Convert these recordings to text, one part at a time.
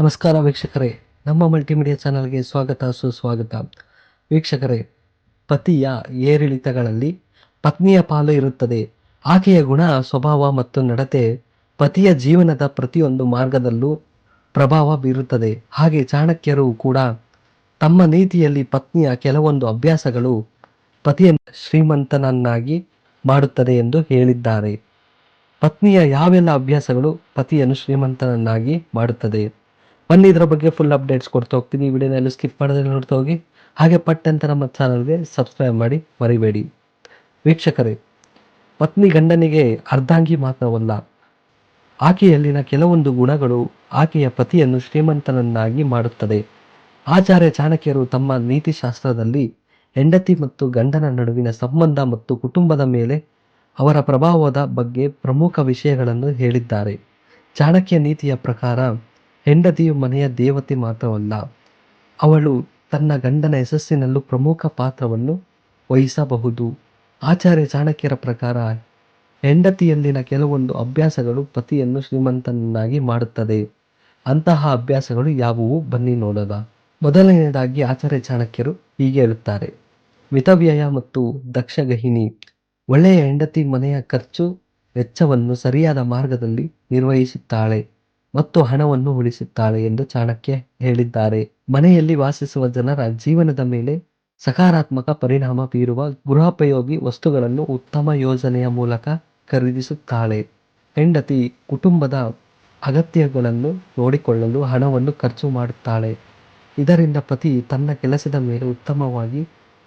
ನಮಸ್ಕಾರ ವೀಕ್ಷಕರೇ, ನಮ್ಮ ಮಲ್ಟಿಮೀಡಿಯಾ ಚಾನಲ್ಗೆ ಸ್ವಾಗತ, ಸುಸ್ವಾಗತ. ವೀಕ್ಷಕರೇ, ಪತಿಯ ಏರಿಳಿತಗಳಲ್ಲಿ ಪತ್ನಿಯ ಪಾಲು ಇರುತ್ತದೆ. ಆಕೆಯ ಗುಣ, ಸ್ವಭಾವ ಮತ್ತು ನಡತೆ ಪತಿಯ ಜೀವನದ ಪ್ರತಿಯೊಂದು ಮಾರ್ಗದಲ್ಲೂ ಪ್ರಭಾವ ಬೀರುತ್ತದೆ. ಹಾಗೆ ಚಾಣಕ್ಯರು ಕೂಡ ತಮ್ಮ ನೀತಿಯಲ್ಲಿ ಪತ್ನಿಯ ಕೆಲವೊಂದು ಅಭ್ಯಾಸಗಳು ಪತಿಯ ಶ್ರೀಮಂತನನ್ನಾಗಿ ಮಾಡುತ್ತದೆ ಎಂದು ಹೇಳಿದ್ದಾರೆ. ಪತ್ನಿಯ ಯಾವೆಲ್ಲ ಅಭ್ಯಾಸಗಳು ಪತಿಯನ್ನು ಶ್ರೀಮಂತನನ್ನಾಗಿ ಮಾಡುತ್ತದೆ? ಬನ್ನಿ ಇದರ ಬಗ್ಗೆ ಫುಲ್ ಅಪ್ಡೇಟ್ಸ್ ಕೊಡ್ತಾ ಹೋಗ್ತೀನಿ. ಈ ವಿಡಿಯೋನಲ್ಲಿ ಸ್ಕಿಪ್ ಮಾಡದೆ ನೋಡ್ತಾ ಹೋಗಿ. ಹಾಗೆ ಪಟ್ ಅಂತ ನಮ್ಮ ಚಾನಲ್ಗೆ ಸಬ್ಸ್ಕ್ರೈಬ್ ಮಾಡಿ, ಮರಿಬೇಡಿ. ವೀಕ್ಷಕರೇ, ಪತ್ನಿ ಗಂಡನಿಗೆ ಅರ್ಧಾಂಗಿ ಮಾತ್ರವಲ್ಲ, ಆಕೆಯಲ್ಲಿನ ಕೆಲವೊಂದು ಗುಣಗಳು ಆಕೆಯ ಪತಿಯನ್ನು ಶ್ರೀಮಂತನನ್ನಾಗಿ ಮಾಡುತ್ತದೆ. ಆಚಾರ್ಯ ಚಾಣಕ್ಯರು ತಮ್ಮ ನೀತಿಶಾಸ್ತ್ರದಲ್ಲಿ ಹೆಂಡತಿ ಮತ್ತು ಗಂಡನ ನಡುವಿನ ಸಂಬಂಧ ಮತ್ತು ಕುಟುಂಬದ ಮೇಲೆ ಅವರ ಪ್ರಭಾವದ ಬಗ್ಗೆ ಪ್ರಮುಖ ವಿಷಯಗಳನ್ನು ಹೇಳಿದ್ದಾರೆ. ಚಾಣಕ್ಯ ನೀತಿಯ ಪ್ರಕಾರ ಹೆಂಡತಿಯು ಮನೆಯ ದೇವತೆ ಮಾತ್ರವಲ್ಲ, ಅವಳು ತನ್ನ ಗಂಡನ ಯಶಸ್ಸಿನಲ್ಲೂ ಪ್ರಮುಖ ಪಾತ್ರವನ್ನು ವಹಿಸಬಹುದು. ಆಚಾರ್ಯ ಚಾಣಕ್ಯರ ಪ್ರಕಾರ, ಹೆಂಡತಿಯಲ್ಲಿನ ಕೆಲವೊಂದು ಅಭ್ಯಾಸಗಳು ಪತಿಯನ್ನು ಶ್ರೀಮಂತನನ್ನಾಗಿ ಮಾಡುತ್ತದೆ. ಅಂತಹ ಅಭ್ಯಾಸಗಳು ಯಾವುವು? ಬನ್ನಿ ನೋಡದ ಮೊದಲನೆಯದಾಗಿ ಆಚಾರ್ಯ ಚಾಣಕ್ಯರು ಹೀಗೆ ಹೇಳುತ್ತಾರೆ. ಮಿತವ್ಯಯ ಮತ್ತು ದಕ್ಷ ಗಹಿನಿ ಒಳ್ಳೆಯ ಹೆಂಡತಿ ಮನೆಯ ಖರ್ಚು ವೆಚ್ಚವನ್ನು ಸರಿಯಾದ ಮಾರ್ಗದಲ್ಲಿ ನಿರ್ವಹಿಸುತ್ತಾಳೆ. ಮತ್ತು ಹಣವನ್ನು ಉಳಿಸುತ್ತಾಳೆ ಎಂದು ಚಾಣಕ್ಯ ಹೇಳಿದ್ದಾರೆ. ಮನೆಯಲ್ಲಿ ವಾಸಿಸುವ ಜನರ ಜೀವನದ ಮೇಲೆ ಸಕಾರಾತ್ಮಕ ಪರಿಣಾಮ ಬೀರುವ ಗೃಹೋಪಯೋಗಿ ವಸ್ತುಗಳನ್ನು ಉತ್ತಮ ಯೋಜನೆಯ ಮೂಲಕ ಖರೀದಿಸುತ್ತಾಳೆ. ಹೆಂಡತಿ ಕುಟುಂಬದ ಅಗತ್ಯಗಳನ್ನು ನೋಡಿಕೊಳ್ಳಲು ಹಣವನ್ನು ಖರ್ಚು ಮಾಡುತ್ತಾಳೆ. ಇದರಿಂದ ಪತಿ ತನ್ನ ಕೆಲಸದ ಮೇಲೆ ಉತ್ತಮವಾಗಿ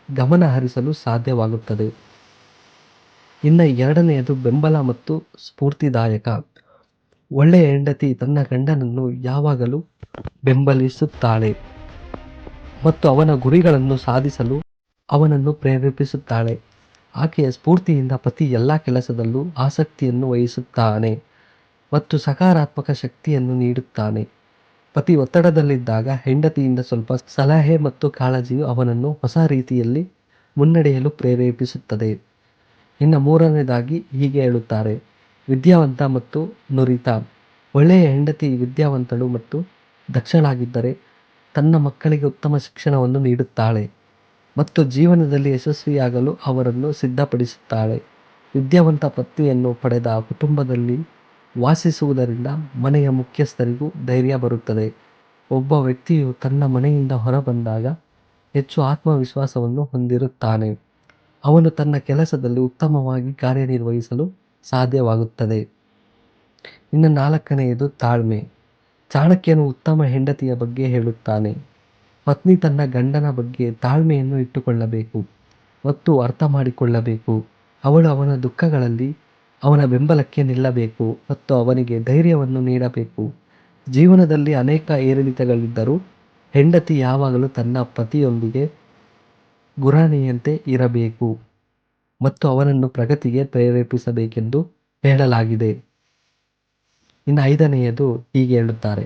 ಗಮನ ಹರಿಸಲು ಸಾಧ್ಯವಾಗುತ್ತದೆ. ಇನ್ನು ಎರಡನೆಯದು ಬೆಂಬಲ ಮತ್ತು ಸ್ಫೂರ್ತಿದಾಯಕ. ಒಳ್ಳೆಯ ಹೆಂಡತಿ ತನ್ನ ಗಂಡನನ್ನು ಯಾವಾಗಲೂ ಬೆಂಬಲಿಸುತ್ತಾಳೆ ಮತ್ತು ಅವನ ಗುರಿಗಳನ್ನು ಸಾಧಿಸಲು ಅವನನ್ನು ಪ್ರೇರೇಪಿಸುತ್ತಾಳೆ. ಆಕೆಯ ಸ್ಫೂರ್ತಿಯಿಂದ ಪತಿ ಎಲ್ಲ ಕೆಲಸದಲ್ಲೂ ಆಸಕ್ತಿಯನ್ನು ವಹಿಸುತ್ತಾನೆ ಮತ್ತು ಸಕಾರಾತ್ಮಕ ಶಕ್ತಿಯನ್ನು ನೀಡುತ್ತಾನೆ. ಪತಿ ಒತ್ತಡದಲ್ಲಿದ್ದಾಗ ಹೆಂಡತಿಯಿಂದ ಸ್ವಲ್ಪ ಸಲಹೆ ಮತ್ತು ಕಾಳಜಿಯು ಅವನನ್ನು ಹೊಸ ರೀತಿಯಲ್ಲಿ ಮುನ್ನಡೆಯಲು ಪ್ರೇರೇಪಿಸುತ್ತದೆ. ಇನ್ನು ಮೂರನೇದಾಗಿ ಹೀಗೆ ಹೇಳುತ್ತಾರೆ. ವಿದ್ಯಾವಂತ ಮತ್ತು ನುರಿತ. ಒಳ್ಳೆಯ ಹೆಂಡತಿ ವಿದ್ಯಾವಂತಳು ಮತ್ತು ದಕ್ಷಳಾಗಿದ್ದರೆ ತನ್ನ ಮಕ್ಕಳಿಗೆ ಉತ್ತಮ ಶಿಕ್ಷಣವನ್ನು ನೀಡುತ್ತಾಳೆ ಮತ್ತು ಜೀವನದಲ್ಲಿ ಯಶಸ್ವಿಯಾಗಲು ಅವರನ್ನು ಸಿದ್ಧಪಡಿಸುತ್ತಾಳೆ. ವಿದ್ಯಾವಂತ ಪತ್ನಿಯನ್ನು ಪಡೆದ ಕುಟುಂಬದಲ್ಲಿ ವಾಸಿಸುವುದರಿಂದ ಮನೆಯ ಮುಖ್ಯಸ್ಥರಿಗೂ ಧೈರ್ಯ ಬರುತ್ತದೆ. ಒಬ್ಬ ವ್ಯಕ್ತಿಯು ತನ್ನ ಮನೆಯಿಂದ ಹೊರಬಂದಾಗ ಹೆಚ್ಚು ಆತ್ಮವಿಶ್ವಾಸವನ್ನು ಹೊಂದಿರುತ್ತಾನೆ. ಅವನು ತನ್ನ ಕೆಲಸದಲ್ಲಿ ಉತ್ತಮವಾಗಿ ಕಾರ್ಯನಿರ್ವಹಿಸಲು ಸಾಧ್ಯವಾಗುತ್ತದೆ. ಇನ್ನು ನಾಲ್ಕನೆಯದು ತಾಳ್ಮೆ. ಚಾಣಕ್ಯನು ಉತ್ತಮ ಹೆಂಡತಿಯ ಬಗ್ಗೆ ಹೇಳುತ್ತಾನೆ. ಪತ್ನಿ ತನ್ನ ಗಂಡನ ಬಗ್ಗೆ ತಾಳ್ಮೆಯನ್ನು ಇಟ್ಟುಕೊಳ್ಳಬೇಕು ಮತ್ತು ಅರ್ಥ ಮಾಡಿಕೊಳ್ಳಬೇಕು. ಅವಳು ಅವನ ದುಃಖಗಳಲ್ಲಿ ಅವನ ಬೆಂಬಲಕ್ಕೆ ನಿಲ್ಲಬೇಕು ಮತ್ತು ಅವನಿಗೆ ಧೈರ್ಯವನ್ನು ನೀಡಬೇಕು. ಜೀವನದಲ್ಲಿ ಅನೇಕ ಏರಿಳಿತಗಳಿದ್ದರೂ ಹೆಂಡತಿ ಯಾವಾಗಲೂ ತನ್ನ ಪತಿಯೊಂದಿಗೆ ಗುರಾಣಿಯಂತೆ ಇರಬೇಕು ಮತ್ತು ಅವನನ್ನು ಪ್ರಗತಿಗೆ ಪ್ರೇರೇಪಿಸಬೇಕೆಂದು ಹೇಳಲಾಗಿದೆ. ಇನ್ನು ಐದನೆಯದು ಹೀಗೆ ಹೇಳುತ್ತಾರೆ.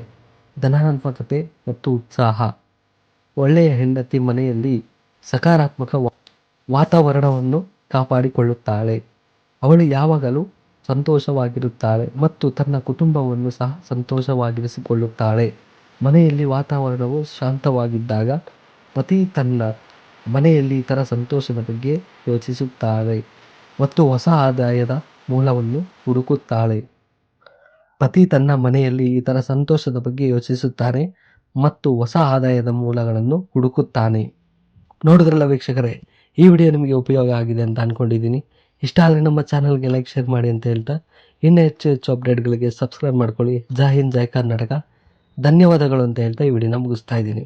ಧನಾತ್ಮಕತೆ ಮತ್ತು ಉತ್ಸಾಹ. ಒಳ್ಳೆಯ ಹೆಂಡತಿ ಮನೆಯಲ್ಲಿ ಸಕಾರಾತ್ಮಕ ವಾತಾವರಣವನ್ನು ಕಾಪಾಡಿಕೊಳ್ಳುತ್ತಾಳೆ. ಅವಳು ಯಾವಾಗಲೂ ಸಂತೋಷವಾಗಿರುತ್ತಾಳೆ ಮತ್ತು ತನ್ನ ಕುಟುಂಬವನ್ನು ಸಹ ಸಂತೋಷವಾಗಿರಿಸಿಕೊಳ್ಳುತ್ತಾಳೆ. ಮನೆಯಲ್ಲಿ ವಾತಾವರಣವು ಶಾಂತವಾಗಿದ್ದಾಗ ಪತಿ ತನ್ನ ಮನೆಯಲ್ಲಿ ಇತರ ಸಂತೋಷದ ಬಗ್ಗೆ ಯೋಚಿಸುತ್ತಾಳೆ ಮತ್ತು ಹೊಸ ಆದಾಯದ ಮೂಲವನ್ನು ಹುಡುಕುತ್ತಾಳೆ. ಪತಿ ತನ್ನ ಮನೆಯಲ್ಲಿ ಇತರ ಸಂತೋಷದ ಬಗ್ಗೆ ಯೋಚಿಸುತ್ತಾನೆ ಮತ್ತು ಹೊಸ ಆದಾಯದ ಮೂಲಗಳನ್ನು ಹುಡುಕುತ್ತಾನೆ. ನೋಡಿದ್ರಲ್ಲ ವೀಕ್ಷಕರೇ, ಈ ವಿಡಿಯೋ ನಿಮಗೆ ಉಪಯೋಗ ಆಗಿದೆ ಅಂತ ಅಂದ್ಕೊಂಡಿದ್ದೀನಿ ಇಷ್ಟ ಆದರೆ ನಮ್ಮ ಚಾನಲ್ಗೆ ಲೈಕ್, ಶೇರ್ ಮಾಡಿ ಅಂತ ಹೇಳ್ತಾ, ಇನ್ನೂ ಹೆಚ್ಚು ಹೆಚ್ಚು ಅಪ್ಡೇಟ್ಗಳಿಗೆ ಸಬ್ಸ್ಕ್ರೈಬ್ ಮಾಡ್ಕೊಳ್ಳಿ. ಜೈ ಹಿಂದ್, ಜೈ ಕರ್ನಾಟಕ. ಧನ್ಯವಾದಗಳು ಅಂತ ಹೇಳ್ತಾ ಈ ವಿಡಿಯೋನ ಮುಗಿಸ್ತಾ ಇದ್ದೀನಿ.